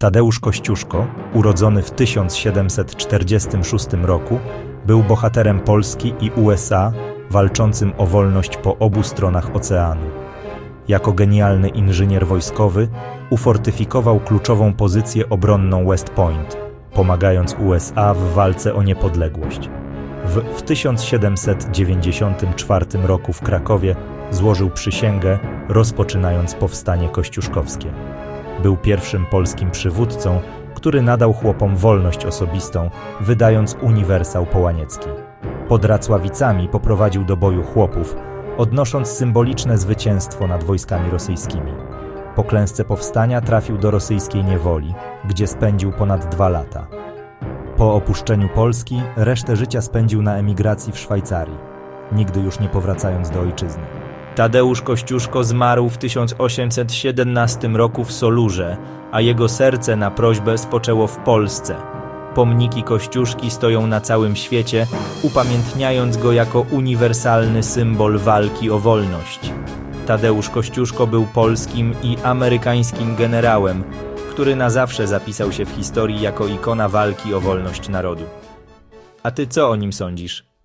Tadeusz Kościuszko, urodzony w 1746 roku, był bohaterem Polski i USA walczącym o wolność po obu stronach oceanu. Jako genialny inżynier wojskowy ufortyfikował kluczową pozycję obronną West Point, pomagając USA w walce o niepodległość. W, w 1794 roku w Krakowie złożył przysięgę, rozpoczynając powstanie kościuszkowskie. Był pierwszym polskim przywódcą, który nadał chłopom wolność osobistą, wydając uniwersał połaniecki. Pod Racławicami poprowadził do boju chłopów, odnosząc symboliczne zwycięstwo nad wojskami rosyjskimi. Po klęsce powstania trafił do rosyjskiej niewoli, gdzie spędził ponad dwa lata. Po opuszczeniu Polski resztę życia spędził na emigracji w Szwajcarii, nigdy już nie powracając do ojczyzny. Tadeusz Kościuszko zmarł w 1817 roku w Solurze, a jego serce na prośbę spoczęło w Polsce. Pomniki Kościuszki stoją na całym świecie, upamiętniając go jako uniwersalny symbol walki o wolność. Tadeusz Kościuszko był polskim i amerykańskim generałem, który na zawsze zapisał się w historii jako ikona walki o wolność narodu. A ty co o nim sądzisz?